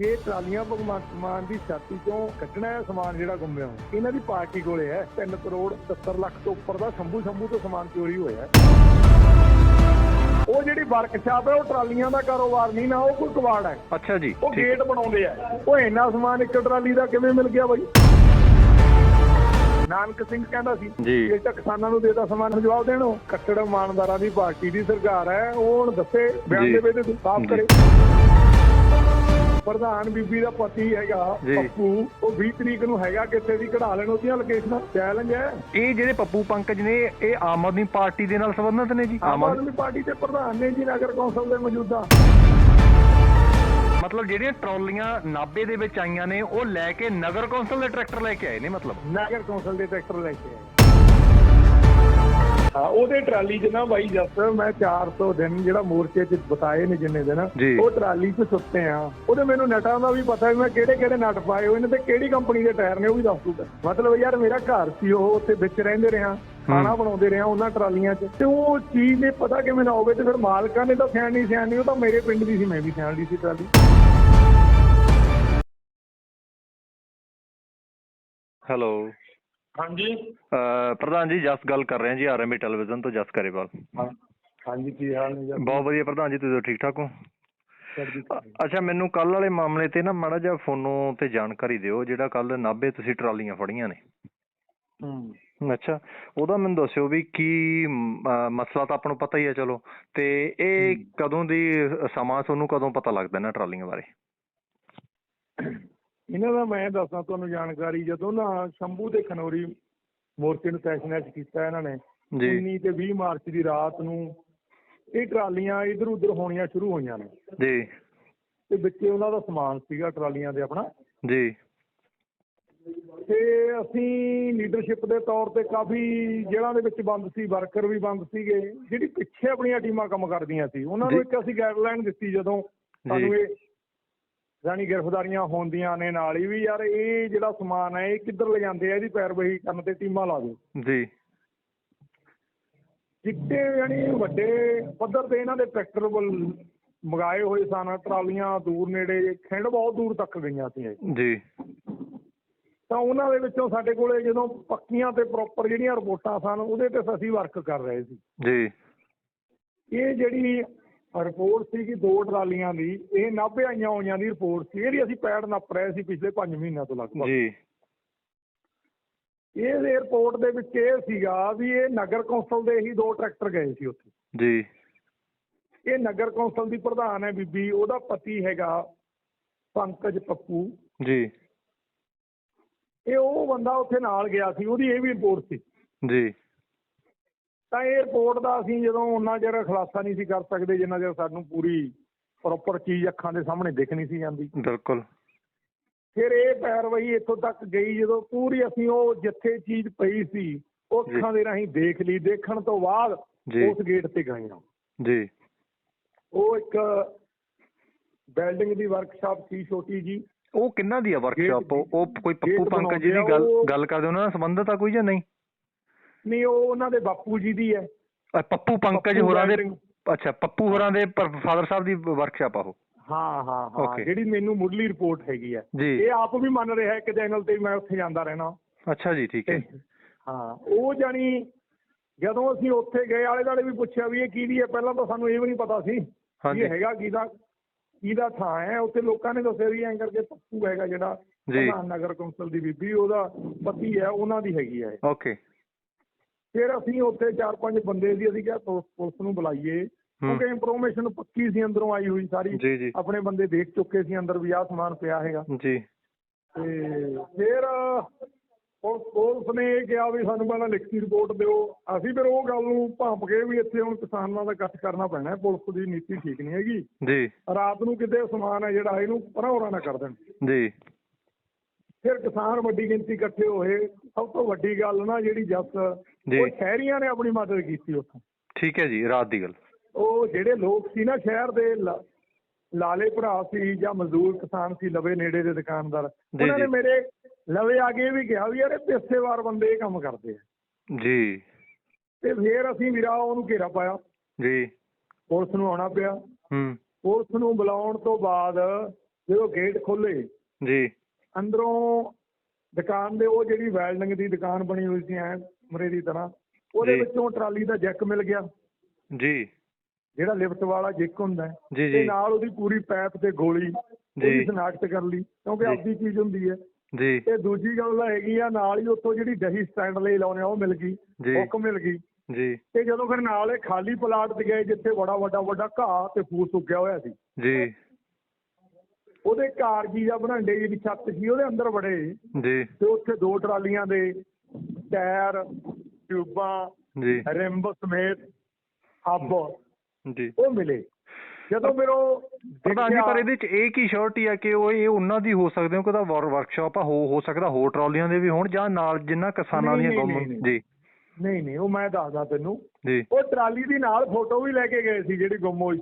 ਇਹ ਟਰਾਲੀਆਂ ਭਗਵੰਤ ਮਾਨ ਦੀ ਛਾਤੀ ਚੋਂ ਕੱਢਣਾ ਹੈ ਸਮਾਨ ਜਿਹੜਾ ਗੁੰਮਿਆ ਹੋਇਆ। ਇਹਨਾਂ ਦੀ ਪਾਰਟੀ ਕੋਲੇ ਹੈ। 3 ਕਰੋੜ 70 ਲੱਖ ਤੋਂ ਉੱਪਰ ਦਾ ਸ਼ੰਭੂ ਸ਼ੰਭੂ ਤੋਂ ਸਮਾਨ ਚੋਰੀ ਹੋਇਆ ਹੈ। ਉਹ ਜਿਹੜੀ ਵਰਕਸ਼ਾਪ ਹੈ ਉਹ ਟਰਾਲੀਆਂ ਦਾ ਕਾਰੋਬਾਰ ਨਹੀਂ ਨਾ ਉਹ ਕੋਈ ਕਵਾੜ ਹੈ। ਅੱਛਾ ਜੀ ਉਹ ਗੇਟ ਬਣਾਉਂਦੇ ਆ। ਉਹ ਇੰਨਾ ਸਮਾਨ ਇੱਕ ਟਰਾਲੀ ਦਾ ਕਿਵੇਂ ਮਿਲ ਗਿਆ ਬਾਈ? ਨਾਨਕ ਸਿੰਘ ਕਹਿੰਦਾ ਸੀ ਜੀ। ਤਾਂ ਕਿਸਾਨਾਂ ਨੂੰ ਦੇਤਾ ਸਮਾਨ ਜਵਾਬ ਦੇਣੋ। ਕੱਟੜ ਇਮਾਨਦਾਰਾਂ ਦੀ ਪਾਰਟੀ ਦੀ ਸਰਕਾਰ ਹੈ ਉਹ ਹੁਣ ਦੱਸੇ ਬਿਆਨ ਜੀ। ਦੇਵੇ ਤੇ ਸਾਫ਼। ਕਰੇ। ਪ੍ਰਧਾਨ ਬੀਬੀ ਦਾ ਪਤੀ ਹੈਗਾ। ਪੱਪੂ ਉਹ 20 ਤਰੀਕ ਨੂੰ ਹੈਗਾ ਕਿੱਥੇ ਦੀ ਕਢਾ ਲੈਣ ਉਹਦੀਆਂ ਲੋਕੇਸ਼ਨਾਂ ਚੈਲੰਜ ਹੈ। ਇਹ ਜਿਹੜੇ ਪੱਪੂ ਪੰਕਜ ਨੇ ਇਹ ਆਮ ਆਦਮੀ ਪਾਰਟੀ ਦੇ ਨਾਲ ਸੰਬੰਧਿਤ ਨੇ ਜੀ? ਆਮ ਆਦਮੀ ਪਾਰਟੀ ਦੇ ਪ੍ਰਧਾਨ ਨੇ ਜੀ ਨਗਰ ਕੌਂਸਲ ਦੇ ਮੌਜੂਦਾ। ਮਤਲਬ ਜਿਹੜੀਆਂ ਟਰਾਲੀਆਂ ਨਾਬੇ ਦੇ ਵਿੱਚ ਆਈਆਂ ਨੇ ਉਹ ਲੈ ਕੇ ਨਗਰ ਕੌਂਸਲ ਦੇ ਟਰੈਕਟਰ ਲੈ ਕੇ ਆਏ ਨੇ ਮਤਲਬ? ਨਗਰ ਕੌਂਸਲ ਦੇ ਟਰੈਕਟਰ ਲੈ ਕੇ ਆਏ। ਉਹਦੇ ਟਰਾਲੀ 'ਚ ਨਾ ਬਾਈ ਜੱਸ ਮੈਂ 400 ਦਿਨ ਜਿਹੜਾ ਮੋਰਚੇ 'ਚ ਬਤਾਏ ਨੇ ਜਿੰਨੇ ਦਿਨ। ਉਹ ਟਰਾਲੀ 'ਚ ਸੁੱਤੇ ਆ। ਉਹਦੇ ਮੈਨੂੰ ਨਟਾਂ ਦਾ ਵੀ ਪਤਾ ਵੀ ਮੈਂ ਕਿਹੜੇ ਕਿਹੜੇ ਨਟ ਪਾਏ ਹੋਏ ਨੇ ਤੇ ਕਿਹੜੀ ਕੰਪਨੀ ਦੇ ਟਾਇਰ ਨੇ ਉਹ ਵੀ ਦੱਸ ਦੂਗਾ। ਮਤਲਬ ਯਾਰ ਮੇਰਾ ਘਰ ਸੀ ਉਹ ਉੱਥੇ ਵਿੱਚ ਰਹਿੰਦੇ ਰਿਹਾ ਖਾਣਾ ਬਣਾਉਂਦੇ ਰਿਹਾ ਉਹਨਾਂ ਟਰਾਲੀਆਂ 'ਚ। ਤੇ ਉਹ ਚੀਜ਼ ਦੇ ਪਤਾ ਕਿਵੇਂ ਨਾ ਹੋਵੇ ਤੇ ਫਿਰ ਮਾਲਕਾਂ ਨੇ ਤਾਂ ਸਿਆਣੀ ਸਿਆਣੀ ਉਹ ਤਾਂ ਮੇਰੇ ਪਿੰਡ ਦੀ ਸੀ ਮੈਂ ਵੀ ਸਿਆਣ ਸੀ ਟਰਾਲੀ। ਹੈਲੋ। ਹਾਂਜੀ। ਪ੍ਰਧਾਨ ਜੀ ਜਸ ਗੱਲ ਕਰ ਰਹੇ ਹਾਂ ਜੀ ਆਰਐਮਬੀ ਟੈਲੀਵਿਜ਼ਨ ਤੋਂ ਜਸ ਕਰੇਵਾਲ ਹਾਂਜੀ ਕੀ ਹਾਲ ਨੇ ਜੀ ਬਹੁਤ ਵਧੀਆ ਪ੍ਰਧਾਨ ਜੀ ਤੁਸੀਂ ਠੀਕ ਠਾਕ ਹੋ? ਅੱਛਾ ਮੈਨੂੰ ਕੱਲ ਵਾਲੇ ਮਾਮਲੇ ਤੇ ਨਾ ਮਾੜਾ ਜਿਹਾ ਫੋਨੋਂ ਤੇ ਜਾਣਕਾਰੀ ਦਿਓ ਜਿਹੜਾ ਕੱਲ ਨਾਭੇ ਤੁਸੀਂ ਟਰਾਲੀਆਂ ਫੜੀਆਂ ਨੇ। ਹੂੰ। ਅੱਛਾ ਉਹਦਾ ਮੈਨੂੰ ਦੱਸਿਓ ਵੀ ਕੀ ਮਸਲਾ ਤਾਂ ਆਪਾਂ ਨੂੰ ਪਤਾ ਹੀ ਹੈ ਚਲੋ। ਤੇ ਇਹ ਕਦੋਂ ਦੀ ਸਮਾਂ ਤੁਹਾਨੂੰ ਕਦੋਂ ਪਤਾ ਲੱਗਦਾ ਨਾ ਟਰਾਲੀਆਂ ਬਾਰੇ? ਇਹਨਾਂ ਦਾ ਮੈਂ ਦੱਸਾਂ ਤੁਹਾਨੂੰ ਜਾਣਕਾਰੀ ਜਦੋਂ ਨਾ ਸ਼ੰਭੂ ਤੇ ਖਨੌਰੀ ਮੋਰਚੇ ਨੂੰ ਤੈਸ਼ਨੈਸ਼ ਕੀਤਾ ਇਹਨਾਂ ਨੇ ਜੀ। 19 ਤੇ 20 ਮਾਰਚ ਦੀ ਰਾਤ ਨੂੰ ਇਹ ਟਰਾਲੀਆਂ ਇਧਰ ਉਧਰ ਹੋਣੀਆਂ ਸ਼ੁਰੂ ਹੋਈਆਂ ਨੇ। ਜੀ। ਤੇ ਵਿੱਚੇ ਉਹਨਾਂ ਦਾ ਸਮਾਨ ਸੀਗਾ ਟਰਾਲੀਆਂ ਦੇ ਆਪਣਾ। ਜੀ। ਤੇ ਅਸੀਂ ਲੀਡਰਸ਼ਿਪ ਦੇ ਤੌਰ ਤੇ ਕਾਫੀ ਜੇਲ੍ਹਾਂ ਦੇ ਵਿੱਚ ਬੰਦ ਸੀ ਵਰਕਰ ਵੀ ਬੰਦ ਸੀਗੇ ਜਿਹੜੀ ਪਿੱਛੇ ਆਪਣੀਆਂ ਟੀਮਾਂ ਕੰਮ ਕਰਦੀਆਂ ਸੀ। ਉਹਨਾਂ ਨੂੰ। ਇੱਕ ਅਸੀਂ ਗਾਈਡਲਾਈਨ ਦਿੱਤੀ ਜਦੋਂ ਸਾਨੂੰ ਇਹ ਜਾਨੀ ਗ੍ਰਿਫਤਾਰੀਆਂ ਹੁੰਦੀਆਂ ਨੇ ਨਾਲ ਹੀ ਵੀ ਯਾਰ ਇਹ ਜਿਹੜਾ ਸਮਾਨ ਹੈ ਇਹ ਕਿੱਧਰ ਲੈ ਜਾਂਦੇ ਆ? ਇਹਦੀ ਪੈਰਵਾਈ ਕਰਨ ਤੇ ਟੀਮਾਂ ਲਾ ਦਿਓ। ਜੀ। ਜਿੱਤੇ ਯਾਨੀ ਵੱਡੇ ਪੱਧਰ ਤੇ ਇਹਨਾਂ ਦੇ ਟਰੈਕਟਰ ਵੱਲ ਮੰਗਾਏ ਹੋਏ ਸਨ ਟਰਾਲੀਆਂ ਦੂਰ ਨੇੜੇ ਖਿੰਡ ਬਹੁਤ ਦੂਰ ਤੱਕ ਗਈਆਂ ਸੀ ਜੀ। ਤਾਂ ਉਹਨਾਂ ਦੇ ਵਿੱਚੋਂ ਸਾਡੇ ਕੋਲੇ ਜਦੋਂ ਪੱਕੀਆਂ ਤੇ ਪ੍ਰੋਪਰ ਜਿਹੜੀਆਂ ਰਿਪੋਰਟਾਂ ਸਨ ਉਹਦੇ ਤੇ ਅਸੀਂ ਵਰਕ ਕਰ ਰਹੇ ਸੀ। ਜੀ। ਇਹ ਜਿਹੜੀ ਰਿਪੋਰਟ ਸੀ ਕਿ ਦੋ ਟਰਾਲੀਆਂ ਦੀ ਇਹ ਨਾਭੇ ਆਈਆਂ ਹੋਈਆਂ ਦੀ ਰਿਪੋਰਟ ਸੀ ਇਹਦੀ ਅਸੀਂ ਪੈੜ ਨੱਪ ਰਹੇ ਸੀ ਪਿਛਲੇ 5 ਮਹੀਨਿਆਂ ਤੋਂ ਲਗਭਗ। ਜੀ। ਇਹ ਰਿਪੋਰਟ ਦੇ ਵਿੱਚ ਇਹ ਸੀਗਾ ਵੀ ਇਹ ਨਗਰ ਕੌਂਸਲ ਦੇ ਹੀ ਦੋ ਟਰੈਕਟਰ ਗਏ ਸੀ ਉੱਥੇ। ਜੀ। ਇਹ ਨਗਰ ਕੌਂਸਲ ਦੀ ਪ੍ਰਧਾਨ ਹੈ ਬੀਬੀ ਉਹਦਾ ਪਤੀ ਹੈਗਾ ਪੰਕਜ ਪੱਪੂ। ਜੀ। ਇਹ ਉਹ ਬੰਦਾ ਉੱਥੇ ਨਾਲ ਗਿਆ ਸੀ ਉਹਦੀ ਇਹ ਵੀ ਰਿਪੋਰਟ ਸੀ। ਜੀ। ਤਾਂ ਇਹ ਰਿਪੋਰਟ ਦਾ ਅਸੀਂ ਜਦੋਂ ਉਹਨਾਂ ਚਿਰ ਖੁਲਾਸਾ ਨਹੀਂ ਸੀ ਕਰ ਸਕਦੇ ਜਿੰਨਾ ਚਿਰ ਸਾਨੂੰ ਪੂਰੀ ਪ੍ਰੋਪਰ ਚੀਜ਼ ਅੱਖਾਂ ਦੇ ਸਾਹਮਣੇ ਦਿਖ ਨਹੀਂ ਸੀ ਜਾਂਦੀ। ਬਿਲਕੁਲ। ਫਿਰ ਇਹ ਪੈਰਵਾਈ ਇੱਥੋਂ ਤੱਕ ਗਈ ਜਦੋਂ ਪੂਰੀ ਅਸੀਂ ਉਹ ਜਿੱਥੇ ਚੀਜ਼ ਪਈ ਸੀ ਉਹ। ਅੱਖਾਂ ਦੇ ਰਾਹੀਂ ਦੇਖ ਲਈ। ਦੇਖਣ ਤੋਂ ਬਾਅਦ ਉਸ ਗੇਟ ਤੇ ਗਏ ਹਾਂ ਜੀ। ਉਹ ਇੱਕ ਬਿਲਡਿੰਗ ਦੀ ਵਰਕਸ਼ਾਪ ਸੀ ਛੋਟੀ ਜੀ। ਉਹ ਕਿੰਨਾ ਦੀ ਆ ਵਰਕਸ਼ਾਪ ਉਹ ਕੋਈ ਪੱਪੂ ਪੰਕਜ ਜੀ ਦੀ ਗੱਲ ਗੱਲ ਕਰਦੇ ਉਹਨਾਂ ਨਾਲ ਸੰਬੰਧਤ ਆ ਕੋਈ ਜਾਂ ਨਹੀਂ? ਨਹੀਂ ਉਹ ਉਹਨਾਂ ਦੇ ਬਾਪੂ ਜੀ ਦੀ ਹੈ। ਪੱਪੂ ਪੰਕਜ ਹੋਰਾਂ ਦੇ। ਅੱਛਾ ਪੱਪੂ ਹੋਰਾਂ ਦੇ ਫਾਦਰ ਸਾਹਿਬ ਦੀ ਵਰਕਸ਼ਾਪ ਆ ਉਹ। ਹਾਂ ਹਾਂ ਹਾਂ. ਜਿਹੜੀ ਮੈਨੂੰ ਮੁੱਢਲੀ ਰਿਪੋਰਟ ਹੈਗੀ ਹੈ। ਜੀ। ਇਹ ਆਪ ਵੀ ਮੰਨ ਰਿਹਾ ਇੱਕ ਚੈਨਲ ਤੇ ਮੈਂ ਉੱਥੇ ਜਾਂਦਾ ਰਹਿਣਾ। ਅੱਛਾ ਜੀ ਠੀਕ ਹੈ। ਹਾਂ ਉਹ ਜਾਨੀ ਜਦੋਂ ਅਸੀਂ ਉੱਥੇ ਗਏ ਆਲੇ ਦੁਆਲੇ ਵੀ ਪੁੱਛਿਆ ਵੀ ਇਹ ਕਿਹਦੀ ਹੈ ਪਹਿਲਾਂ ਤਾਂ ਸਾਨੂੰ ਇਹ ਵੀ ਨਹੀਂ ਪਤਾ ਸੀ ਇਹ ਹੈਗਾ ਕਿਹਦਾ ਕਿਹਦਾ ਥਾਂ ਹੈ। ਉੱਥੇ ਲੋਕਾਂ ਨੇ ਦੱਸਿਆ ਵੀ ਐਂ ਕਰਕੇ ਪੱਪੂ ਹੈਗਾ ਜਿਹੜਾ। ਪ੍ਰਧਾਨ ਨਗਰ ਕੌਂਸਲ ਦੀ ਬੀਬੀ ਉਹਦਾ ਪਤੀ ਹੈ ਉਹਨਾਂ ਦੀ ਹੈਗੀ ਹੈ ਓਕੇ ਫਿਰ ਅਸੀਂ ਉੱਥੇ ਚਾਰ ਪੰਜ ਬੰਦੇ ਸੀ ਅਸੀਂ ਕਿਹਾ ਪੁਲਿਸ ਨੂੰ ਬੁਲਾਈਏ। ਕਿਉਂਕਿ ਇਨਫੋਰਮੇਸ਼ਨ ਪੱਕੀ ਸੀ ਅੰਦਰੋਂ ਆਈ ਹੋਈ ਸਾਰੀ। ਆਪਣੇ ਬੰਦੇ ਦੇਖ ਚੁੱਕੇ ਸੀ ਅੰਦਰ ਵੀ ਆਹ ਸਮਾਨ ਪਿਆ ਹੈਗਾ। ਜੀ। ਤੇ ਫਿਰ ਪੁਲਿਸ ਪੁਲਿਸ ਨੇ ਇਹ ਕਿਹਾ ਵੀ ਸਾਨੂੰ ਪਹਿਲਾਂ ਲਿਖਤੀ ਰਿਪੋਰਟ ਦਿਓ। ਅਸੀਂ ਫਿਰ ਉਹ ਗੱਲ ਨੂੰ ਭਾਂਪ ਕੇ ਵੀ ਇੱਥੇ ਹੁਣ ਕਿਸਾਨਾਂ ਦਾ ਇਕੱਠ ਕਰਨਾ ਪੈਣਾ ਹੈ। ਪੁਲਿਸ ਦੀ ਨੀਤੀ ਠੀਕ ਨਹੀਂ ਹੈਗੀ। ਜੀ। ਰਾਤ ਨੂੰ ਕਿਤੇ ਸਮਾਨ ਹੈ ਜਿਹੜਾ ਇਹਨੂੰ ਪਰਾਂ ਨਾ ਕਰ ਦੇਣ। ਜੀ। ਫਿਰ ਕਿਸਾਨ ਵੱਡੀ ਗਿਣਤੀ ਇਕੱਠੇ ਹੋਏ। ਸਭ ਤੋਂ ਵੱਡੀ ਗੱਲ ਨਾ ਜਿਹੜੀ ਜੱਸ। ਉਹ ਸ਼ਹਿਰੀਆਂ ਨੇ ਆਪਣੀ ਮਦਦ ਕੀਤੀ ਉੱਥੋਂ। ਠੀਕ ਹੈ ਜੀ ਰਾਤ ਦੀ ਗੱਲ। ਉਹ ਜਿਹੜੇ ਲੋਕ ਸੀ ਨਾ ਸ਼ਹਿਰ ਦੇ ਲਾਲੇ ਭਰਾ ਸੀ ਜਾਂ ਮਜ਼ਦੂਰ ਕਿਸਾਨ ਸੀ ਲਵੇ ਨੇੜੇ ਦੇ ਦੁਕਾਨਦਾਰ ਉਹਨਾਂ ਨੇ। ਮੇਰੇ ਲਵੇ ਆ ਕੇ ਵੀ ਕਿਹਾ ਵੀ ਯਾਰ ਇਹ ਪੇਸ਼ੇਵਾਰ ਬੰਦੇ ਇਹ ਕੰਮ ਕਰਦੇ ਆ। ਜੀ। ਤੇ ਫਿਰ ਅਸੀਂ ਵੀਰਾ ਉਹਨੂੰ ਘੇਰਾ ਪਾਇਆ। ਜੀ। ਪੁਲਿਸ ਨੂੰ ਆਉਣਾ ਪਿਆ। ਹੂੰ। ਪੁਲਿਸ ਨੂੰ ਬੁਲਾਉਣ ਤੋਂ ਬਾਅਦ ਜਦੋਂ ਗੇਟ ਖੋਲੇ ਜੀ। ਅੰਦਰੋਂ ਦੁਕਾਨ ਦੇ ਉਹ ਜਿਹੜੀ ਵੈਲਡਿੰਗ ਦੀ ਦੁਕਾਨ ਬਣੀ ਹੋਈ ਸੀ ਐ ਮਰੇ ਦੀ ਤਰ੍ਹਾਂ ਉਹਦੇ। ਵਿੱਚੋਂ ਟਰਾਲੀ ਦਾ ਜੈਕ ਮਿਲ ਗਿਆ। ਜੀ। ਜਿਹੜਾ ਲਿਫਟ ਵਾਲਾ ਜੈਕ ਹੁੰਦਾ ਤੇ ਨਾਲ ਉਹਦੀ ਪੂਰੀ ਪੈਪ ਤੇ ਗੋਲੀ ਜੀ। ਉਹਦੀ ਸਨਾਖਤ ਕਰ ਲਈ ਕਿਉਂਕਿ। ਆਪਦੀ ਚੀਜ਼ ਹੁੰਦੀ ਹੈ। ਜੀ। ਤੇ ਦੂਜੀ ਗੱਲ ਹੈਗੀ ਆ ਨਾਲ ਹੀ ਉੱਥੋਂ ਜਿਹੜੀ ਦਹੀਂ ਸਟੈਂਡ ਲਈ ਲਾਉਣੇ ਆ ਉਹ ਮਿਲ ਗਈ ਹੁੱਕ ਮਿਲ ਗਈ। ਜੀ। ਤੇ ਜਦੋਂ ਫਿਰ ਨਾਲ ਇਹ ਖਾਲੀ ਪਲਾਟ ਤੇ ਗਏ ਜਿੱਥੇ ਬੜਾ ਵੱਡਾ ਵੱਡਾ ਘਾਹ ਤੇ ਫੂਸ ਉੱਗਿਆ ਹੋਇਆ ਸੀ। ਜੀ। ਉਹਦੇ ਕਾਰਜੀ ਜਾਂ ਬਰਾਂਡੇ ਦੀ ਛੱਤ ਸੀ ਉਹਦੇ ਅੰਦਰ ਵੜੇ। ਜੀ। ਤੇ ਉੱਥੇ ਦੋ ਟਰਾਲੀਆਂ ਦੇ ਟਾਇਰ ਟਿਊਬਾਂ ਜੀ। ਰਿੰਬ ਸਮੇਤ ਹੱਬ ਜੀ। ਉਹ ਮਿਲੇ। ਜਦੋਂ ਉਹ ਪ੍ਰਧਾਨ ਜੀ ਪਰ ਇਹਦੇ ਚ ਇਹ ਕੀ ਸ਼ੋਰਟੀ ਆ ਕਿ ਉਹ ਇਹ ਉਹਨਾਂ ਦੀ ਹੋ ਸਕਦੇ ਹੋ ਕਿ ਵਰਕਸ਼ਾਪ ਆ ਹੋ ਹੋ ਸਕਦਾ ਹੋਰ ਟਰਾਲੀਆਂ ਦੇ ਵੀ ਹੋਣ ਜਾਂ ਨਾਲ ਜਿੰਨਾ ਕਿਸਾਨਾਂ ਦੀਆਂ ਨਹੀਂ, ਜੀ। ਨਹੀਂ। ਨਹੀਂ ਉਹ ਮੈਂ ਦੱਸਦਾ ਤੈਨੂੰ। ਜੀ। ਉਹ ਟਰਾਲੀ ਦੀ ਨਾਲ ਫੋਟੋ ਵੀ ਲੈ ਕੇ ਗਏ ਸੀ ਜਿਹੜੀ ਗੁੰਮ ਹੋਈ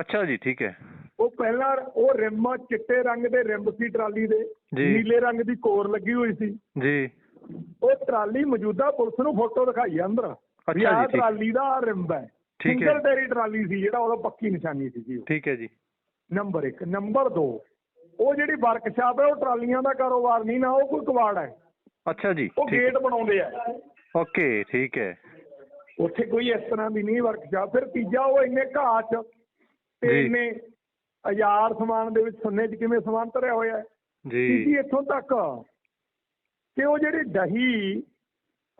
ਅੱਛਾ ਜੀ ਠੀਕ ਹੈ। ਉਹ ਪਹਿਲਾਂ ਉਹ ਰਿੰਮ ਚਿੱਟੇ ਰੰਗ ਦੇ ਰਿੰਬ ਸੀ ਟਰਾਲੀ ਦੇ। ਨੀਲੇ ਰੰਗ ਦੀ ਕੋਰ ਲੱਗੀ ਹੋਈ ਸੀ। ਜੀ। ਉਹ ਟਰਾਲੀ ਮੌਜੂਦਾ ਪੁਲਿਸ ਨੂੰ ਫੋਟੋ ਦਿਖਾਈ ਆ ਅੰਦਰ। ਵੀ ਅੱਛਾ ਆਹ ਜੀ, ਠੀਕ। ਟਰਾਲੀ ਦਾ ਰਿੰਬ ਹੈ। ਠੀਕ ਹੈ। ਸਿੰਗਲ ਟੈਰੀ ਟਰਾਲੀ ਸੀ ਜਿਹੜਾ ਉਹਦਾ ਪੱਕੀ ਨਿਸ਼ਾਨੀ ਸੀ ਜੀ ਠੀਕ ਹੈ ਜੀ। ਨੰਬਰ 1 ਨੰਬਰ 2 ਉਹ ਜਿਹੜੀ ਵਰਕਸ਼ਾਪ ਹੈ ਉਹ ਟਰਾਲੀਆਂ ਦਾ ਕਾਰੋਬਾਰ ਨਹੀਂ ਨਾ ਉਹ ਕੋਈ ਕਵਾੜ ਹੈ। ਅੱਛਾ ਜੀ ਉਹ ਗੇਟ ਬਣਾਉਂਦੇ ਆ। ਓਕੇ ਠੀਕ ਹੈ। ਉੱਥੇ ਕੋਈ ਇਸ ਤਰ੍ਹਾਂ ਦੀ ਨਹੀਂ ਵਰਕਸ਼ਾਪ। ਫਿਰ ਤੀਜਾ ਉਹ ਇੰਨੇ ਘਾਹ 'ਚ ਤੇ। ਇੰਨੇ ਹਜ਼ਾਰ ਸਮਾਨ ਦੇ ਵਿੱਚ ਸੁੰਨੇ 'ਚ ਕਿਵੇਂ ਸਮਾਨ ਧਰਿਆ ਹੋਇਆ ਹੈ? ਤੀਜੀ ਜੀ ਇੱਥੋਂ ਤੱਕ? ਕਿ ਉਹ ਜਿਹੜੀ ਦਹੀਂ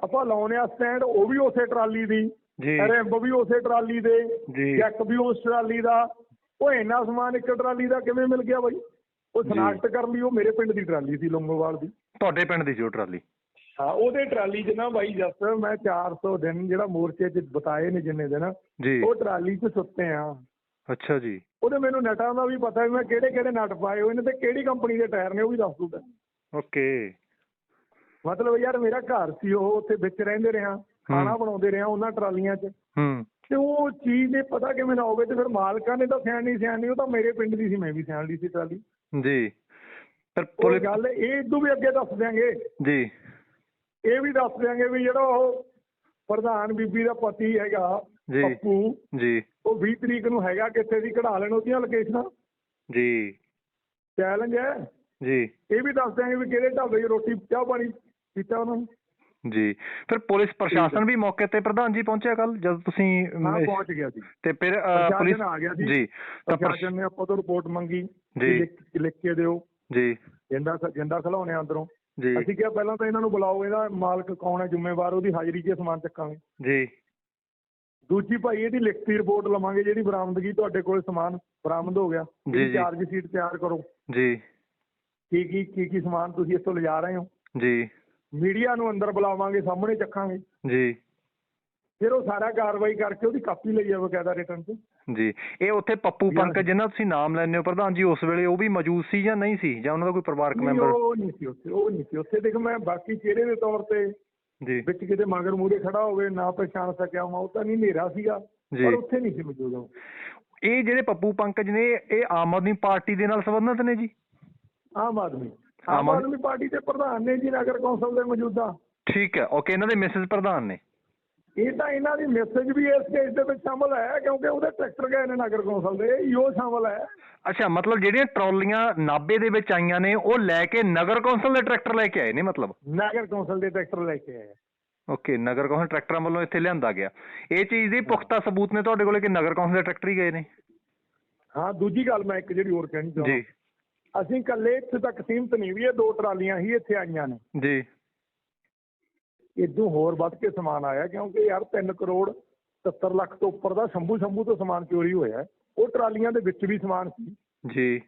ਆਪਾਂ ਲਾਉਨੇ ਆ ਸਟੈਂਡ ਉਹ ਵੀ ਉਸੇ ਟਰਾਲੀ ਦੀ। ਜੀ। ਰਿੰਬ ਵੀ ਉਸੇ ਟਰਾਲੀ ਦੇ। ਜੀ। ਜੈਕ ਵੀ ਉਸ ਟਰਾਲੀ ਦਾ। ਉਹ ਇੰਨਾ ਸਮਾਨ ਇੱਕ ਟਰਾਲੀ ਦਾ ਕਿਵੇਂ ਮਿਲ ਗਿਆ ਬਾਈ? ਉਹ ਜੀ। ਸਨਾਖਤ ਕਰ ਲਈ ਉਹ ਮੇਰੇ ਪਿੰਡ ਦੀ ਟਰਾਲੀ ਸੀ ਲੰਗੋਵਾਲ ਦੀ। ਤੁਹਾਡੇ ਪਿੰਡ ਦੀ ਸੀ ਉਹ ਟਰਾਲੀ? ਹਾਂ ਉਹਦੇ ਟਰਾਲੀ 'ਚ ਨਾ ਬਾਈ ਜਸ ਮੈਂ 400 ਦਿਨ ਜਿਹੜਾ ਮੋਰਚੇ 'ਚ ਬਤਾਏ ਨੇ ਜਿੰਨੇ ਦਿਨ ਜੀ। ਉਹ ਟਰਾਲੀ 'ਚ ਸੁੱਤੇ ਆ। ਅੱਛਾ ਜੀ। ਉਹਦੇ ਮੈਨੂੰ ਨਟਾਂ ਦਾ ਵੀ ਪਤਾ ਵੀ ਮੈਂ ਕਿਹੜੇ ਕਿਹੜੇ ਨਟ ਪਾਏ ਹੋਏ ਨੇ ਤੇ ਕਿਹੜੀ ਕੰਪਨੀ ਦੇ ਟਾਇਰ ਨੇ ਉਹ ਵੀ ਦੱਸ ਦੂਗਾ ਓਕੇ। ਮਤਲਬ ਯਾਰ ਮੇਰਾ ਘਰ ਸੀ ਉਹ ਉੱਥੇ ਵਿੱਚ ਰਹਿੰਦੇ ਰਿਹਾ ਖਾਣਾ ਬਣਾਉਂਦੇ ਰਿਹਾ ਉਹਨਾਂ ਟਰਾਲੀਆਂ 'ਚ। ਹੂੰ। ਤੇ ਉਹ ਚੀਜ਼ ਦੇ ਪਤਾ ਕਿਵੇਂ ਨਾ ਹੋਵੇ ਤੇ ਫਿਰ ਮਾਲਕਾਂ ਨੇ ਤਾਂ ਸਿਆਣੀ ਸਿਆਣੀ ਉਹ ਤਾਂ ਮੇਰੇ ਪਿੰਡ ਦੀ ਸੀ ਮੈਂ ਵੀ ਸਿਆਣ ਲਈ ਸੀ ਟਰਾਲੀ। ਜੀ। ਪਰ ਪੁਲਿਸ ਗੱਲ ਇਹ ਇਦੋਂ ਵੀ ਅੱਗੇ ਦੱਸ ਦਿਆਂਗੇ। ਜੀ। ਇਹ ਵੀ ਦੱਸ ਦਿਆਂਗੇ ਵੀ ਜਿਹੜਾ ਉਹ ਪ੍ਰਧਾਨ ਬੀਬੀ ਦਾ ਪਤੀ ਹੈਗਾ ਜੀ। ਪੱਪੂ। ਜੀ। ਉਹ 20 ਤਰੀਕ ਨੂੰ ਹੈਗਾ ਕਿੱਥੇ ਦੀ ਕਢਾ ਲੈਣ ਉਹਦੀਆਂ ਲੋਕੇਸ਼ਨਾਂ ਜੀ। ਚੈਲੰਜ ਹੈ। ਜੀ। ਇਹ ਵੀ ਦੱਸ ਦਿਆਂਗੇ ਵੀ ਕਿਹੜੇ ਢਾਬੇ 'ਚ ਰੋਟੀ ਚਾਹ ਪਾਣੀ ਪੀਤਾ ਉਹਨਾਂ ਨੂੰ। ਜੀ। ਫਿਰ ਪੁਲਿਸ ਪ੍ਰਸ਼ਾਸਨ ਵੀ ਮੌਕੇ ਤੇ ਪ੍ਰਧਾਨ ਜੀ ਪਹੁੰਚਿਆ ਕੱਲ ਜਦ ਤੁਸੀਂ ਹਾਂ ਪਹੁੰਚ ਗਿਆ ਸੀ ਤੇ ਫਿਰ ਪੁਲਿਸ ਆ ਗਿਆ ਸੀ ਜੀ। ਤਾਂ ਪ੍ਰਸ਼- ਪ੍ਰਸ਼ਾਸਨ ਨੇ ਆਪਾਂ ਤੋਂ ਰਿਪੋਰਟ ਮੰਗੀ ਜੀ। ਲਿਖ ਕੇ ਦਿਓ। ਜੀ। ਜਿੰਦਾ ਜਿੰਦਾ ਖਲਾਉਣੇ ਅੰਦਰੋਂ। ਜੀ। ਅਸੀਂ ਕਿਹਾ ਪਹਿਲਾਂ ਤਾਂ ਇਹਨਾਂ ਨੂੰ ਬੁਲਾਓ ਇਹਦਾ ਮਾਲਕ ਕੌਣ ਹੈ ਜ਼ਿੰਮੇਵਾਰ ਉਹਦੀ ਹਾਜ਼ਰੀ 'ਚ ਸਮਾਨ ਚੱਕਾਂਗੇ। ਜੀ। ਦੂਜੀ ਭਾਈ ਇਹਦੀ ਲਿਖਤੀ ਰਿਪੋਰਟ ਲਵਾਂਗੇ ਜਿਹੜੀ ਬਰਾਮਦਗੀ ਤੁਹਾਡੇ ਕੋਲ ਸਮਾਨ ਬਰਾਮਦ ਹੋ ਗਿਆ। ਜੀ। ਚਾਰਜ ਸ਼ੀਟ ਤਿਆਰ ਕਰੋ। ਜੀ। ਕੀ ਕੀ ਕੀ ਕੀ ਸਮਾਨ ਤੁਸੀਂ ਇੱਥੋਂ ਲਿਜਾ ਰਹੇ ਹੋ? ਜੀ। ਮੀਡੀਆ ਨੂੰ ਅੰਦਰ ਬੁਲਾਵਾਂਗੇ ਸਾਹਮਣੇ ਚੱਕਾਂਗੇ। ਜੀ। ਫਿਰ ਉਹ ਸਾਰਾ ਕਾਰਵਾਈ ਕਰਕੇ ਉਹਦੀ ਕਾਪੀ ਲਈ ਆ ਬਕਾਇਦਾ ਰਿਟਰਨ 'ਚ ਜੀ। ਇਹ ਉੱਥੇ ਪੱਪੂ ਪੰਕਜ ਜਿਹਨਾਂ ਤੁਸੀਂ ਨਾਮ ਲੈਂਦੇ ਹੋ ਪ੍ਰਧਾਨ ਜੀ ਉਸ ਵੇਲੇ ਉਹ ਵੀ ਮੌਜੂਦ ਸੀ ਜਾਂ ਨਹੀਂ ਸੀ? ਜਾਂ ਉਹਨਾਂ ਦਾ ਕੋਈ ਪਰਿਵਾਰਕ ਮੈਂਬਰ ਉਹ ਨਹੀਂ ਸੀ ਉੱਥੇ ਉਹ ਨਹੀਂ ਸੀ ਉੱਥੇ। ਦੇਖ ਮੈਂ ਬਾਕੀ ਚਿਹਰੇ ਦੇ ਤੌਰ ਤੇ ਜੀ। ਵਿੱਚ ਕਿਤੇ ਮਗਰ ਮੂਰੇ ਖੜਾ ਹੋਵੇ ਨਾ ਪਛਾਣ ਸਕਿਆ ਮੈਂ ਉਹ ਤਾਂ ਨਹੀਂ ਹਨੇਰਾ ਸੀਗਾ। ਪਰ ਉੱਥੇ ਨਹੀਂ ਸੀ ਮੌਜੂਦ ਉਹ ਇਹ ਜਿਹੜੇ ਪੱਪੂ ਪੰਕਜ ਨੇ ਇਹ ਆਮ ਆਦਮੀ ਪਾਰਟੀ ਦੇ ਨਾਲ ਸੰਬੰਧਿਤ ਨੇ ਜੀ? ਆਮ ਆਦਮੀ। ਆਮ ਆਦਮੀ ਪਾਰਟੀ ਦੇ ਪ੍ਰਧਾਨ ਨੇ ਜੀ ਨਗਰ ਕੌਂਸਲ ਦੇ ਮੌਜੂਦਾ। ਠੀਕ ਹੈ ਓਕੇ ਇਹਨਾਂ ਦੇ ਮਿਸਿਸ ਪ੍ਰਧਾਨ ਨੇ। ਇਹ ਤਾਂ ਇਹਨਾਂ ਦੀ ਮੈਸੇਜ ਵੀ ਇਸ ਕੇਸ ਦੇ ਵਿੱਚ ਸ਼ਾਮਲ ਹੈ ਕਿਉਂਕਿ ਉਹਦੇ ਟਰੈਕਟਰ ਗਏ ਨੇ ਨਗਰ ਕੌਂਸਲ ਦੇ ਇਹੋ ਸ਼ਾਮਲ ਹੈ। ਅੱਛਾ ਮਤਲਬ ਜਿਹੜੀਆਂ ਟਰਾਲੀਆਂ ਨਾਬੇ ਦੇ ਵਿੱਚ ਆਈਆਂ ਨੇ ਉਹ ਲੈ ਕੇ ਨਗਰ ਕੌਂਸਲ ਦੇ ਟਰੈਕਟਰ ਲੈ ਕੇ ਆਏ ਨੇ ਮਤਲਬ? ਨਗਰ ਕੌਂਸਲ ਦੇ ਟਰੈਕਟਰ ਲੈ ਕੇ ਆਏ ਓਕੇ ਨਗਰ ਕੌਂਸਲ ਟਰੈਕਟਰਾਂ ਵੱਲੋਂ ਇੱਥੇ ਲਿਆਂਦਾ ਗਿਆ। ਇਹ ਚੀਜ਼ ਦੀ ਪੁਖਤਾ ਸਬੂਤ ਨੇ ਤੁਹਾਡੇ ਕੋਲੇ ਕਿ ਨਗਰ ਕੌਂਸਲ ਦੇ ਟਰੈਕਟਰ ਹੀ ਗਏ ਨੇ? ਹਾਂ ਦੂਜੀ ਗੱਲ ਮੈਂ ਇੱਕ ਜਿਹੜੀ ਹੋਰ ਕਹਿਣੀ ਚਾਹੁੰਦਾ। ਜੀ। ਅਸੀਂ ਇਕੱਲੇ ਇੱਥੇ ਤੱਕ ਸੀਮਤ ਨਹੀਂ ਵੀ ਇਹ ਦੋ ਟਰਾਲੀਆਂ ਹੀ ਇੱਥੇ ਆਈਆਂ ਨੇ। ਜੀ। ਇਦੋਂ ਹੋਰ ਵੱਧ ਕੇ ਸਮਾਨ ਆਇਆ ਕਿਉਂਕਿ ਯਾਰ 3 ਕਰੋੜ 70 ਲੱਖ ਤੋਂ ਉੱਪਰ ਦਾ ਸ਼ੰਭੂ ਸ਼ੰਭੂ ਤੋਂ ਸਮਾਨ ਚੋਰੀ ਹੋਇਆ ਹੈ। ਉਹ ਟਰਾਲੀਆਂ ਦੇ ਵਿੱਚ ਵੀ ਸਮਾਨ ਸੀ। ਜੀ।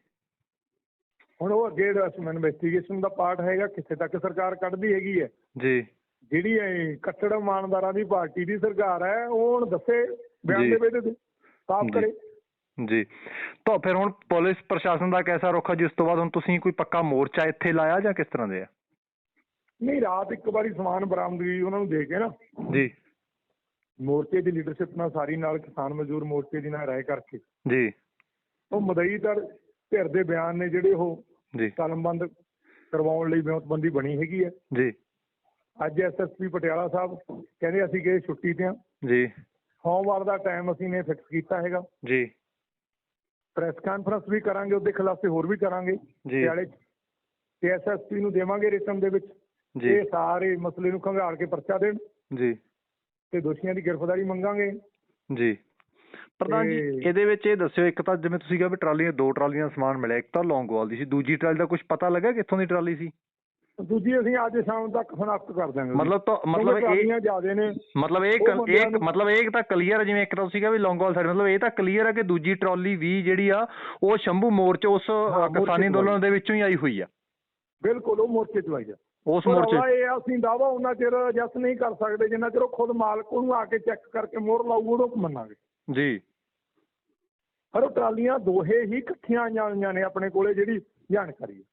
ਹੁਣ ਉਹ ਅੱਗੇ ਇਨਵੈਸਟੀਗੇਸ਼ਨ ਦਾ ਪਾਰਟ ਹੈਗਾ ਕਿੱਥੇ ਤੱਕ ਸਰਕਾਰ ਕੱਢਦੀ ਹੈਗੀ ਹੈ। ਜੀ। ਜਿਹੜੀ ਇਹ ਕੱਟੜ ਇਮਾਨਦਾਰਾਂ ਦੀ ਪਾਰਟੀ ਦੀ ਸਰਕਾਰ ਹੈ ਉਹ ਹੁਣ ਦੱਸੇ ਬਿਆਨ। ਦੇ ਤੇ ਸਾਫ਼। ਕਰੇ। ਜੀ। ਤਾਂ ਫਿਰ ਹੁਣ ਪੁਲਿਸ ਪ੍ਰਸ਼ਾਸਨ ਦਾ ਕੈਸਾ ਰੁਖ ਹੈ ਜਿਸ ਤੋਂ ਬਾਅਦ ਹੁਣ ਤੁਸੀਂ ਕੋਈ ਪੱਕਾ ਮੋਰਚਾ ਇੱਥੇ ਲਾਇਆ ਜਾਂ ਕਿਸ ਤਰ੍ਹਾਂ ਦੇ ਆ? ਨਹੀਂ ਰਾਤ ਇੱਕ ਵਾਰੀ ਸਮਾਨ ਬਰਾਮਦਗੀ ਉਹਨਾਂ ਨੂੰ ਦੇ ਕੇ ਨਾ। ਜੀ। ਮੋਰਚੇ ਦੀ ਲੀਡਰਸ਼ਿਪ ਨਾਲ ਸਾਰੀ ਨਾਲ ਕਿਸਾਨ ਮਜ਼ਦੂਰ ਮੋਰਚੇ ਦੀ ਨਾਲ ਰਾਏ ਕਰਕੇ। ਜੀ। ਉਹ ਮਦਈਦਰ ਧਿਰ ਦੇ ਬਿਆਨ ਨੇ ਜਿਹੜੇ ਉਹ ਜੀ। ਕਲਮਬੰਦ ਕਰਵਾਉਣ ਲਈ ਵਿਉਂਤਬੰਦੀ ਬਣੀ ਹੈਗੀ ਹੈ। ਜੀ। ਅੱਜ ਐਸਐਸਪੀ ਪਟਿਆਲਾ ਸਾਹਿਬ ਕਹਿੰਦੇ ਅਸੀਂ ਗਏ ਛੁੱਟੀ ਤੇ ਹਾਂ। ਜੀ। ਸੋਮਵਾਰ ਦਾ ਟਾਈਮ ਅਸੀਂ ਨੇ ਫਿਕਸ ਕੀਤਾ ਹੈਗਾ। ਜੀ। ਪ੍ਰੈਸ ਕਾਨਫਰੰਸ ਵੀ ਕਰਾਂਗੇ ਉਹਦੇ ਖਿਲਾਫ ਤੇ ਹੋਰ ਵੀ ਕਰਾਂਗੇ। ਪਟਿਆਲੇ ਤੇ ਐਸਐਸਪੀ ਨੂੰ ਦੇਵਾਂਗੇ ਰਿਟਮ ਦੇ ਵਿੱਚ। ਜੀ। ਇਹ ਸਾਰੇ ਮਸਲੇ ਨੂੰ ਖੰਗਾਲ ਕੇ ਪਰਚਾ ਦੇਣ। ਜੀ। ਤੇ ਦੋਸ਼ੀਆਂ ਦੀ ਗ੍ਰਿਫਤਾਰੀ ਮੰਗਾਂਗੇ। ਜੀ। ਪ੍ਰਧਾਨ ਜੀ ਤੇ- ਇਹਦੇ ਵਿੱਚ ਇਹ ਦੱਸਿਓ ਇੱਕ ਤਾਂ ਜਿਵੇਂ ਤੁਸੀਂ ਕਿਹਾ ਵੀ ਟਰਾਲੀਆਂ ਦੋ ਟਰਾਲੀਆਂ ਸਮਾਨ ਮਿਲਿਆ ਇੱਕ ਤਾਂ ਲੌਂਗੋਵਾਲ ਦੀ ਸੀ ਦੂਜੀ ਟਰਾਲੀ ਦਾ ਕੁਝ ਪਤਾ ਲੱਗਾ ਕਿੱਥੋਂ ਦੀ ਟਰਾਲੀ ਸੀ? ਦੂਜੀ ਅਸੀਂ ਅੱਜ ਸ਼ਾਮ ਤੱਕ ਸਨਾਖਤ ਕਰ ਦਾਂਗੇ ਮਤਲਬ ਤਾਂ ਮਤਲਬ ਇਹ ਟਰਾਲੀਆਂ ਜ਼ਿਆਦੇ ਨੇ। ਮਤਲਬ ਇਹ ਉਹ ਕ- ਬੰਦਿਆਂ ਇਹ ਨੂੰ- ਮਤਲਬ ਇਹ ਤਾਂ ਕਲੀਅਰ ਹੈ ਜਿਵੇਂ ਇੱਕ ਤਾਂ ਤੁਸੀਂ ਕਿਹਾ ਵੀ ਲੌਂਗੋਵਾਲ ਸਾਈਡ ਮਤਲਬ ਇਹ ਤਾਂ ਕਲੀਅਰ ਹੈ ਕਿ ਦੂਜੀ ਟਰਾਲੀ ਵੀ ਜਿਹੜੀ ਆ ਉਹ ਸ਼ੰਭੂ ਮੋਰਚੇ ਉਸ ਕਿਸਾਨੀ ਤੋਂ ਅੰਦੋਲਨ ਦੇ ਵਿੱਚੋਂ ਹੀ ਆਈ ਹੋਈ ਆ। ਬਿਲਕੁਲ ਉਹ ਮੋਰਚੇ ਚ ਆਈ ਜਾ ਉਸ ਮੋਰਚੇ ਇਹ ਆ, ਅਸੀਂ ਦਾਵਾ ਉਹਨਾਂ ਚਿਰ ਜਸ ਨਹੀਂ ਕਰ ਸਕਦੇ ਜਿੰਨਾ ਚਿਰ ਉਹ ਖੁਦ ਮਾਲਕ ਉਹਨੂੰ ਆ ਕੇ ਚੈੱਕ ਕਰਕੇ ਮੋਹਰ ਲਾਊਗਾ ਉਦੋਂ ਮੰਨਾਂਗੇ। ਜੀ। ਪਰ ਉਹ ਟਰਾਲੀਆਂ ਦੋਹੇ ਹੀ ਇਕੱਠੀਆਂ ਆਈਆਂ ਹੋਈਆਂ ਨੇ ਆਪਣੇ ਕੋਲੇ ਜਿਹੜੀ ਜਾਣਕਾਰੀ ਹੈ।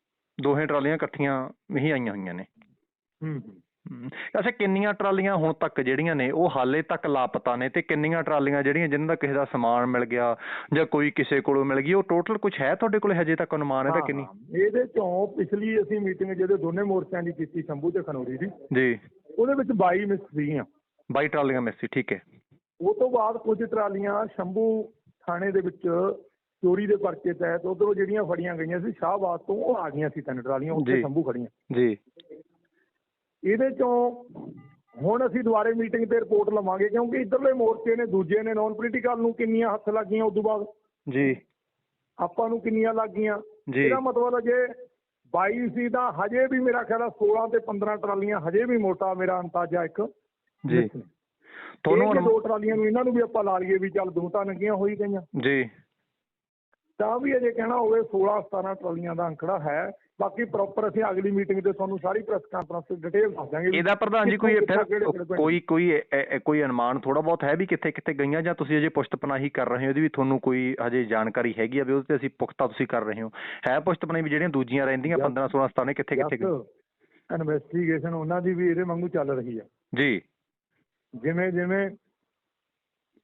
ਦੋਹੇ ਟਰਾਲੀਆਂ ਇਕੱਠੀਆਂ ਹੀ ਆਈਆਂ ਹੋਈਆਂ ਨੇ। ਹੂੰ ਹੂੰ। ਅੱਛਾ ਕਿੰਨੀਆਂ ਟਰਾਲੀਆਂ ਹੁਣ ਤੱਕ ਜਿਹੜੀਆਂ ਨੇ ਉਹ ਹਾਲੇ ਤੱਕ ਲਾਪਤਾ ਨੇ ਤੇ ਕਿੰਨੀਆਂ ਟਰਾਲੀਆਂ ਜਿਹੜੀਆਂ ਜਿਨ੍ਹਾਂ ਦਾ ਕਿਸੇ ਦਾ ਸਮਾਨ ਮਿਲ ਗਿਆ ਜਾਂ ਕੋਈ ਕਿਸੇ ਕੋਲੋਂ ਮਿਲ ਗਈ ਉਹ ਟੋਟਲ ਕੁਝ ਹੈ ਤੁਹਾਡੇ ਕੋਲ ਹਜੇ ਤੱਕ ਅਨੁਮਾਨ ਇਹਦਾ ਕਿੰਨੀ ਇਹਦੇ ਚੋਂ ਪਿਛਲੀ ਅਸੀਂ ਮੀਟਿੰਗ ਜਿਹਦੇ ਦੋਨੇ ਮੋਰਚਿਆਂ ਦੀ ਕੀਤੀ ਸ਼ੰਭੂ ਤੇ ਖਨੌਰੀ ਦੀ ਜੀ। ਉਹਦੇ ਵਿੱਚ 22 ਮਿਸ ਸੀਗੀਆਂ 22 ਟਰਾਲੀਆਂ ਮਿਸ ਸੀ ਠੀਕ ਹੈ। ਉਹ ਤੋਂ ਬਾਅਦ ਕੁਝ ਟਰਾਲੀਆਂ ਸ਼ੰਭੂ ਥਾਣੇ ਦੇ ਵਿੱਚ ਚੋਰੀ ਦੇ ਪਰਚੇ ਤਹਿਤ ਉਧਰੋਂ ਜਿਹੜੀਆਂ ਫੜੀਆਂ ਗਈਆਂ ਸੀ ਸ਼ਾਹਬਾਦ ਤੋਂ ਉਹ ਆ ਗਈਆਂ ਸੀ ਤਿੰਨ ਟਰਾਲੀਆਂ ਉੱਥੇ। ਸ਼ੰਭੂ ਖੜੀਆਂ ਜੀ। ਇਹਦੇ ਚੋਂ ਹੁਣ ਅਸੀਂ ਦੁਬਾਰੇ ਮੀਟਿੰਗ ਤੇ ਰਿਪੋਰਟ ਲਵਾਂਗੇ ਕਿਉਂਕਿ ਇਧਰਲੇ ਮੋਰਚੇ ਨੇ ਦੂਜੇ ਨੇ ਨਾਨ ਪੋਲੀਟੀਕਲ ਨੂੰ ਕਿੰਨੀਆਂ ਹੱਥ ਲੱਗੀਆਂ ਉਸ ਤੋਂ ਬਾਅਦ? ਜੀ। ਆਪਾਂ ਨੂੰ ਕਿੰਨੀਆਂ ਲੱਗੀਆਂ? ਇਹਦਾ ਮਤਲਬ ਹੈ ਜੇ 22 ਸੀ ਤਾਂ ਹਜੇ ਵੀ ਮੇਰਾ ਖਿਆਲ ਆ 16 ਤੇ 15 ਟਰਾਲੀਆਂ ਹਜੇ ਵੀ ਮੋਟਾ ਮੇਰਾ ਅੰਦਾਜ਼ਾ ਇੱਕ। ਜੀ। ਤੁਹਾਨੂੰ ਦੋ ਟਰਾਲੀਆਂ ਨੂੰ ਇਹਨਾਂ ਨੂੰ ਵੀ ਆਪਾਂ ਲਾ ਲਈਏ ਵੀ ਚੱਲ ਦੋ ਤਾਂ ਨੰਗੀਆਂ ਹੋਈ ਗਈਆਂ। ਜੀ। ਤਾਂ ਵੀ ਅਜੇ ਕਹਿਣਾ ਹੋਵੇ 16 17 ਟਰਾਲੀਆਂ ਦਾ ਅੰਕੜਾ ਹੈ। ਬਾਕੀ ਪ੍ਰੋਪਰ ਅਸੀਂ ਅਗਲੀ ਮੀਟਿੰਗ ਤੇ ਤੁਹਾਨੂੰ ਸਾਰੀ ਪ੍ਰੈਸ ਕਾਨਫਰੰਸ ਤੇ ਡਿਟੇਲ ਦੱਸ ਦਾਂਗੇ ਇਹਦਾ ਪ੍ਰਧਾਨ ਜੀ ਕੋਈ ਪਿੰਡ। ਕੋਈ ਕੋਈ ਕੋਈ ਅਨੁਮਾਨ ਥੋੜਾ ਬਹੁਤ ਹੈ ਵੀ ਕਿੱਥੇ ਕਿੱਥੇ ਗਈਆਂ ਜਾਂ ਤੁਸੀਂ ਅਜੇ ਪੁਸ਼ਤ ਪਨਾਹੀ ਕਰ ਰਹੇ ਹੋ ਉਹਦੀ ਵੀ ਤੁਹਾਨੂੰ ਕੋਈ ਹਜੇ ਜਾਣਕਾਰੀ ਹੈਗੀ ਆ ਵੀ ਉਹਦੇ ਤੇ ਅਸੀਂ ਪੁਖਤਾ ਤੁਸੀਂ ਕਰ ਰਹੇ ਹੋ ਹੈ ਪੁਸ਼ਤ ਪਨਾਹੀ ਵੀ ਜਿਹੜੀਆਂ ਦੂਜੀਆਂ ਰਹਿੰਦੀਆਂ Yes. 15 16 17 ਕਿੱਥੇ ਕਿੱਥੇ ਗਈਆਂ ਇਨਵੈਸਟੀਗੇਸ਼ਨ ਉਹਨਾਂ ਦੀ ਵੀ ਇਹਦੇ ਵਾਂਗੂ ਚੱਲ ਰਹੀ ਆ ਜੀ ਜਿਵੇਂ ਜਿਵੇਂ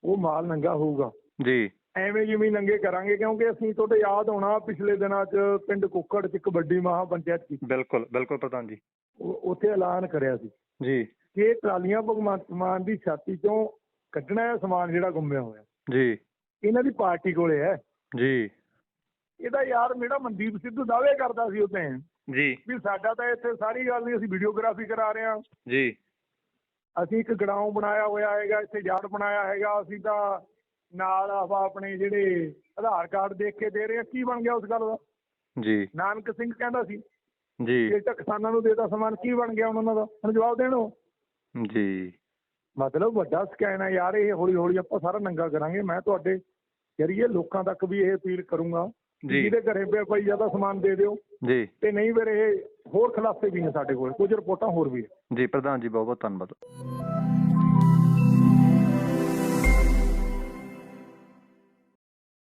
ਉਹ ਮਾਲ ਨੰਗਾ ਹੋਊਗਾ ਜੀ ਐਵੇਂ ਜਿਵੇਂ ਨੰਗੇ ਕਰਾਂਗੇ ਕਿਉਂਕਿ ਅਸੀਂ ਤੁਹਾਡੇ ਯਾਦ ਹੋਣਾ ਪਿਛਲੇ ਦਿਨਾਂ 'ਚ ਪਿੰਡ ਕੁੱਕੜ 'ਚ ਇੱਕ ਵੱਡੀ ਮਹਾ ਪੰਚਾਇਤ ਕੀਤੀ ਬਿਲਕੁਲ ਬਿਲਕੁਲ ਪ੍ਰਧਾਨ ਜੀ। ਉੱਥੇ ਐਲਾਨ ਕਰਿਆ ਸੀ। ਜੀ। ਕਿ ਟਰਾਲੀਆਂ ਭਗਵੰਤ ਮਾਨ ਦੀ ਛਾਤੀ 'ਚੋਂ ਕੱਢਣਾ ਹੈ ਸਮਾਨ ਜਿਹੜਾ ਗੁੰਮਿਆ ਹੋਇਆ। ਜੀ। ਇਹਨਾਂ ਦੀ ਪਾਰਟੀ ਕੋਲੇ ਹੈ। ਜੀ। ਇਹਦਾ ਯਾਰ ਮੇਰਾ ਮਨਦੀਪ ਸਿੱਧੂ ਦਾਅਵੇ ਕਰਦਾ ਸੀ ਉੱਤੇ ਜੀ। ਵੀ ਸਾਡਾ ਤਾਂ ਇੱਥੇ ਸਾਰੀ ਗੱਲ ਨਹੀਂ ਅਸੀਂ ਵੀਡੀਓਗ੍ਰਾਫੀ ਕਰਾ ਰਹੇ ਹਾਂ। ਜੀ। ਅਸੀਂ ਇੱਕ ਗਡਾਊਂ ਬਣਾਇਆ ਹੋਇਆ ਹੈਗਾ ਇੱਥੇ ਯਾਰਡ ਬਣਾਇਆ ਹੈਗਾ ਅਸੀਂ ਤਾਂ ਨਾਲ ਆਪਾਂ ਆਪਣੇ ਜਿਹੜੇ ਆਧਾਰ ਕਾਰਡ ਦੇਖ ਕੇ ਦੇ ਰਹੇ ਹਾਂ ਕੀ ਬਣ ਗਿਆ ਉਸ ਗੱਲ ਦਾ? ਜੀ। ਨਾਨਕ ਸਿੰਘ ਕਹਿੰਦਾ ਸੀ ਜੀ। ਕਿ ਤਾਂ ਕਿਸਾਨਾਂ ਨੂੰ ਦੇਤਾ ਸਮਾਨ ਕੀ ਬਣ ਗਿਆ ਉਹਨਾਂ ਦਾ? ਹੁਣ ਜਵਾਬ ਦੇਣੋ। ਜੀ। ਮਤਲਬ ਵੱਡਾ ਸਕੈਨ ਹੈ ਯਾਰ ਇਹ ਹੌਲੀ ਹੌਲੀ ਆਪਾਂ ਸਾਰਾ ਨੰਗਾ ਕਰਾਂਗੇ। ਮੈਂ ਤੁਹਾਡੇ ਜਰੀਏ ਲੋਕਾਂ ਤੱਕ ਵੀ ਇਹ ਅਪੀਲ ਕਰੂੰਗਾ ਜੀ। ਜਿਹਦੇ ਘਰੇ ਪਿਆ ਭਾਈ ਜ਼ਿਆਦਾ ਸਮਾਨ ਦੇ ਦਿਓ ਜੀ। ਤੇ ਨਹੀਂ ਫਿਰ ਇਹ ਹੋਰ ਖਲਾਸੇ ਵੀ ਨੇ ਸਾਡੇ ਕੋਲ। ਕੁਝ ਰਿਪੋਰਟਾਂ ਹੋਰ ਵੀ ਜੀ ਪ੍ਰਧਾਨ ਜੀ ਬਹੁਤ ਬਹੁਤ ਧੰਨਵਾਦ।